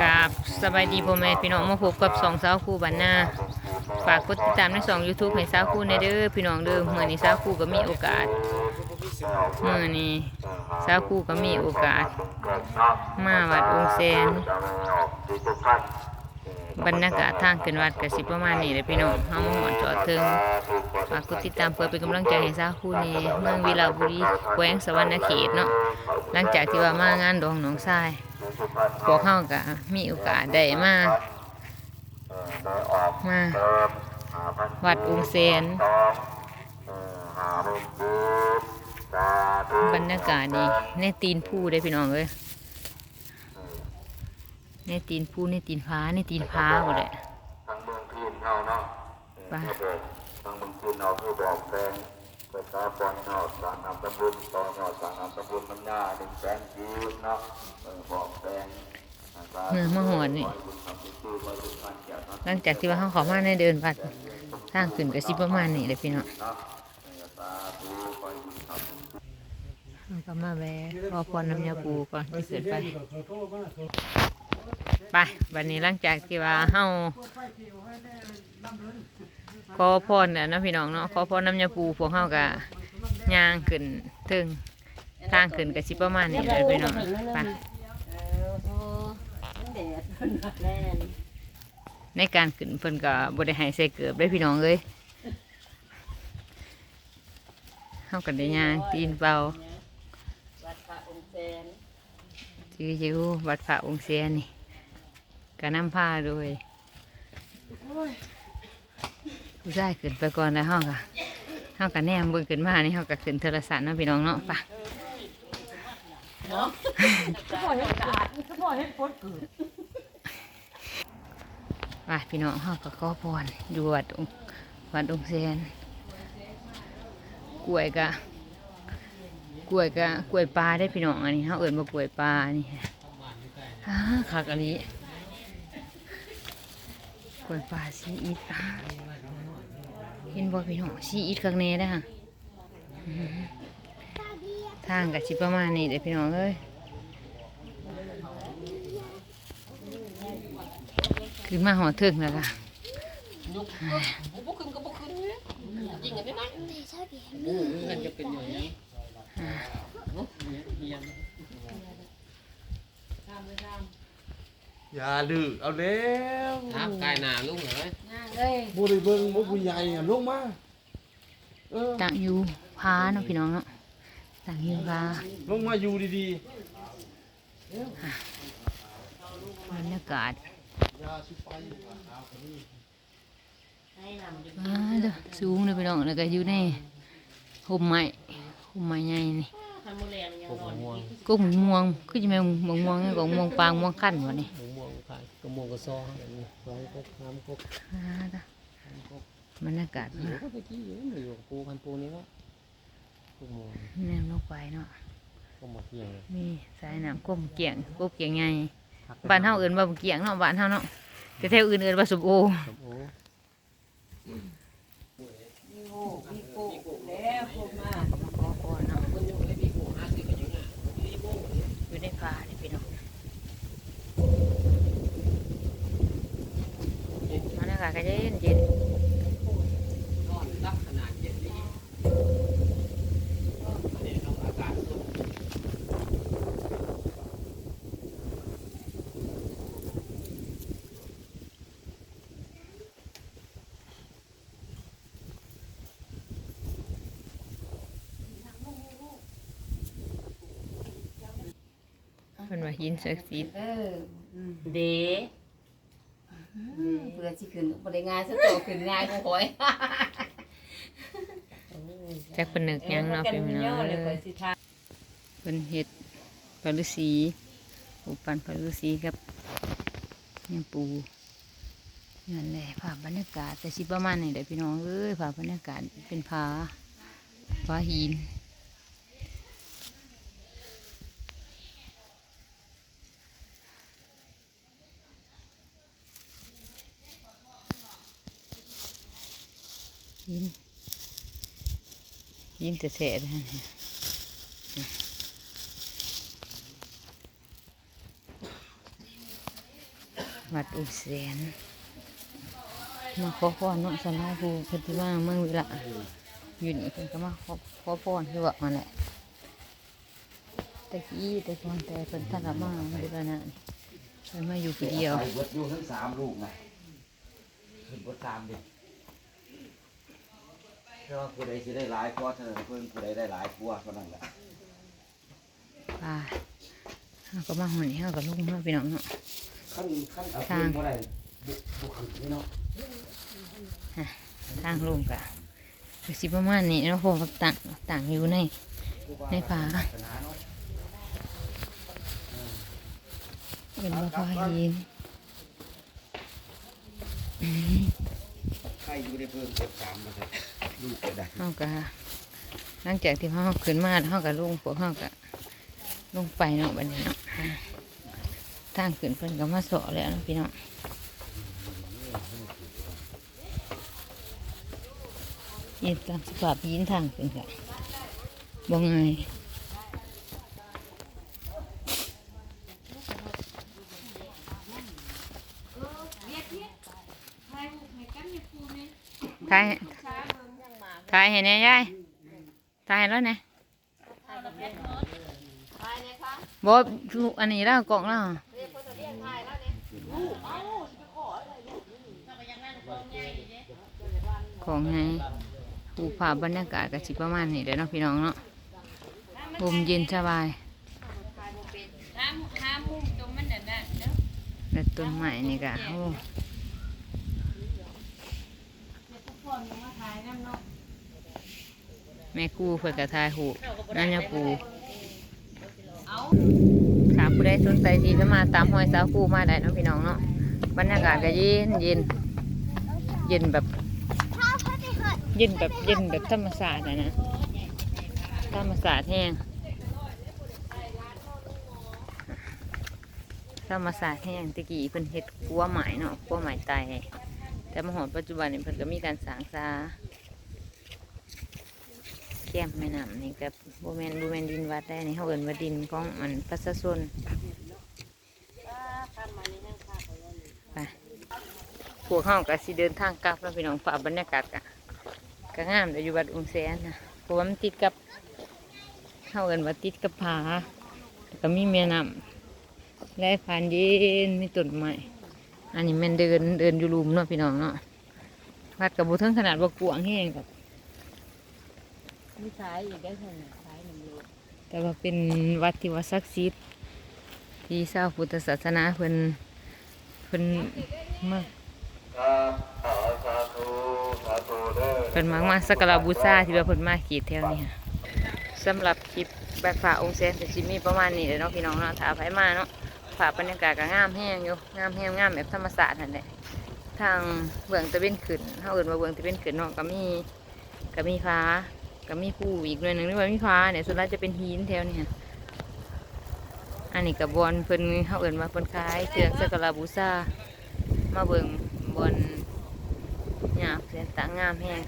กราบสบายดีพ่อแม่พี่น้องมาพบกับสองสาวคู่บันนาฝากกดติดตามในสอง YouTube ให้สาวคู่ในเด้อพี่น้องเด้อเมื่อนี้สาวคู่ก็มีโอกาสเมื่อนี้สาวคู่ก็มีโอกาส มาวัดองค์แสนบรรยากาศทางขึ้นวัดก็สิประมาณนี้เลยพี่น้องเฮามาหอนจอดถึงฝากกดติดตามเพื่อเป็นกำลังใจให้สาวคู่ในเมืองวิลาบุรีแขวงสวรรณเขตเนาะหลังจากที่ว่ามางานดองหนองทราย พวกเขาก็มีโอกาสได้มามาวัดองค์เซนบรรยากาศดีในตีนผู้ได้อพี่น้องเลยในตีนผู้ในตีนพ้าในตีนพ้าหมดเลยทางเมืองพีนเฮาเนาะไปทางเมืองพีนเฮาคือบอกแปลง เปิดตาปอนเฮาสารนำตำบุญตอนเฮาสารนำตำบุญมันยาหนึ่งแสนชีวิตเนาะเออบอกแปลงเมื่อมหอนนี่หลังจากที่ว่าเขาเขอมาในเดินวัดทางขึ้นก็สิประมาณนี้เลยพี่เนาะก็มาแวะขอพรน้ำยาปูก่อนที่เกิดไปไปวันนี้หลังจากที่ว่าเฮา ขอพรเนี่ยนาะพี่น้องเนาะขอพรน้ำยาปูพวกเฮากะย่างขึ้นถึงทางขึ้นกับสิประมาณนี้เลยพี่น้องไปในการขึ้นเพิ่นก็บ่ได้ให้ใส่เกือบได้พี่น้องเอ้ยเฮาก็ได้ย่างตีนเปล่าวัดพระองค์แสนชื่ออยู่วัดพระองค์เสียนี่ก็นำผ้าด้วย ผู้ชายขึ้นไปก่อนแล้วเฮาก็เฮาก็แนมเบิ่งขึ้นมานี่เฮาก็ขึ้นโทรศัพท์เนาะพี่น้องเนาะไปว่าพี่น้องเฮาก็ขอพรอยู่วัดองค์วัดองค์เซนกล้วยกะกล้วยกะกล้วยปลาได้พี่น้องอันนี้เฮาเอิ้นว่ากล้วยปลานี่ฮ่าคักอันนี้กล้วยปลาซีอิดอ่า เห็นบ่พี่น้องซีอิดข้างในเด้ค่ะทางก็สิประมาณนี้เด้อพี่น้องเอ้ยขึ้นมาหอถึงแล้วค่ะอ่า อย่าดื้อเอาแล้วครับกายหนาลุงเหรอบุรีเบิงบุผู้ใหญ่อะลงมาเออต่างอยู่พาเนาะพี่น้องเนาะต่างอยู่พาลงมาอยู่ดีบรรยากาศๆอย่าสิไปอ่าเด้อสูงเลยพี่น้องแล้วก็อยู่ในห่มไม้ห่มไม้ใหญ่นี่ทำมือแรงยังนอนม่วงก็หมม่วงคือจะแม่นหมม่วงนี่ก็ม่วงปางม่วงขั้นวะนี่ม่วงขาย กระม่วงกระซองสองกบน้ำกบอ่าเด้อบรรยากาศอยู่ก็ไปกี้อยู่มันอยู่ปูพันปูนี้วะปูม่วงแนมลงไปเนาะก็หมดเพียงเลยมีสายน้ำก้มเกี่ยงกบเกี่ยงใหญ่บ้านเฮาเอิ้นว่าบ่เกี่ยงเนาะบ้านเฮาเนาะแต่แถวอื่นเอิ้นว่าสุโอครับโอ้ แล้วพวกมา ขอพรเนาะอยู่ในป่านี่พี่น้องบรรยากาศก็จะเย็นเย็นนอนรับขนาดเย็นนี้อันนี้ต้องอากาศสุดเป็นว่าหินศักดิ์สิทธิ์ เออ เด เพื่อที่ขึ้นบริงานสโตขึ้นง่ายกูหอยจักเป็นนึกหยังเนาะเป็นพี่น้องเลยเอ้ยสิทาเป็นเห็ดปลาฤาษีอุปันปลาฤาษีกับยังปูนั่นแหละภาพบรรยากาศแต่สิประมาณนี้แหละพี่น้องเอ้ยภาพบรรยากาศเป็นผาผาหินหิน หินแท้ๆนะวัดอุเสนมาขอพรเนาะสำหรับผู้เพิ่นที่มาเมืองวิละอยู่นี่เพิ่นก็มาขอขอพรคือว่ามาแหละตะกี้แต่ก่อนแต่เพิ่นท่านละมาเวลานั้นเพิ่นมาอยู่ผู้เดียวไปเบิดอยู่ทั้งสามลูกนะขึ้นบดตามเดิ แต่ว่าผู้ใดสิได้หลายกว่าเท่านั้นเพิ่นผู้ใดได้หลายกว่าเท่านั้นแหละป่าเฮาก็มาหอนเฮาก็ลงมาพี่น้องเนาะ ขั้นขั้นเอาทางเพิ่นบ่ได้บุบุกขึ้นนี่เนาะทางลงกะก็สิประมาณนี้เนาะเพราะว่าต่างต่างอยู่ใน ในป่าเป็นบ่พอหินใครอยู่ในเพิ่นบดตามมาเถอะ ลูกก็ได้เฮาก็หลังจากที่เฮาขึ้นมาเฮาก็ลงพวกเฮาก็ลงไปเนาะบัดนี้เนาะทางขึ้นเพิ่นก็มาสอแล้วพี่น้องยินตามสภาพยินทางขึ้นก็บ่ง่ายถ่าย ถ่ายให้แน่ยายถ่ายแล้วเนี่ยบออันนี้แล้วกล่องแล้วของไงภูผาบรรยากาศก็สิประมาณนี้เด้อเนาะพี่น้องเนาะลมเย็นสบายห้ามห้ามมุมตรงมันน่ะนะเด้อและต้นไม้นี่ก็โอ้ แม่กูเพื่อกระทายหูนั่นยาปูเอาถามผู้ใดสนใจดีก็มาตามห้อยสาวกูมาได้เนาะพี่น้องเนาะบรรยากาศก็เย็นเย็นเย็นแบบเย็นแบบเย็นแบบธรรมศาสตร์นะนะธรรมศาสตร์แห้งธรรมศาสตร์แห้งตะกี้เพิ่นเฮ็ดกัวหมายเนาะกัวหมายไตแต่มาหอดปัจจุบันนี่เพิ่นก็มีการสางซา แก้มแม่น้ำนี่กับโบแมนโบแมนดินวัดได้ในเขาเอินว่าดินของมันประชาชนไปพวกเขาก็สิเดินทางกลับแล้วพี่น้องฝ่าบรรยากาศกะก็งามแต่อยู่วัดองค์แสนนะเพราะว่ามันติดกับเขาเอินว่าติดกับผาแล้วก็มีแม่น้ำและผ่านเย็นมีต้นไม้อันนี้แมันเดินเดินอยู่ลุมเนาะพี่น้องเนาะวัดกับบุเทิงขนาดว่ากวางแห้งกับ มีสายอีกได้เท่าไหร่สายหนึ่งโลแต่ว่าเป็นวัดที่ว่าศักดิ์สิทธิ์ที่ชาวพุทธศาสนาเพิ่นเพิ่นมาครับขอเด้อเพิ่นมากมาสักการะบูชาที่ว่าเพิ่นมาเขตแถวนี้ค่ะสำหรับคลิปแบกฝ่าองค์แสนก็สิมีประมาณนี้เลยเนาะพี่น้องเนาะถ้าไปมาเนาะฝ่าบรรยากาศก็งามแห้งอยู่งามแห้งงามแบบธรรมศาสตร์นั่นแหละทางเบื้องตะเวนขึ้นเฮาอิ้นว่าเบื้องตะเวนขึ้นเนาะก็มีก็มีฟ้า ก็มีผู้อีกหน่วยหนึ่งที่ว่ามีฟ้าเนี่ยส่วนใหญ่จะเป็นหินแถวนี้ค่ะอันนี้กับบอลเพิ่นเขาเอิ่นว่าเพิ่นขายเครื่องสกกาบูชามาเบิ่งบอลหยาบเสียงต่างงามแฮง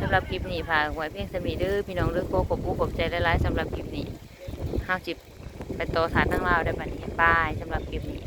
สำหรับคลิปนี้ฝากไว้เพียงสมีเด้อพี่น้องเด้อขอขอบคุณขอบใจหลายๆสำหรับคลิปนี้ห้าวจิบไปต่อฐานทั้งลาวได้บัดนี้บายสำหรับคลิปนี้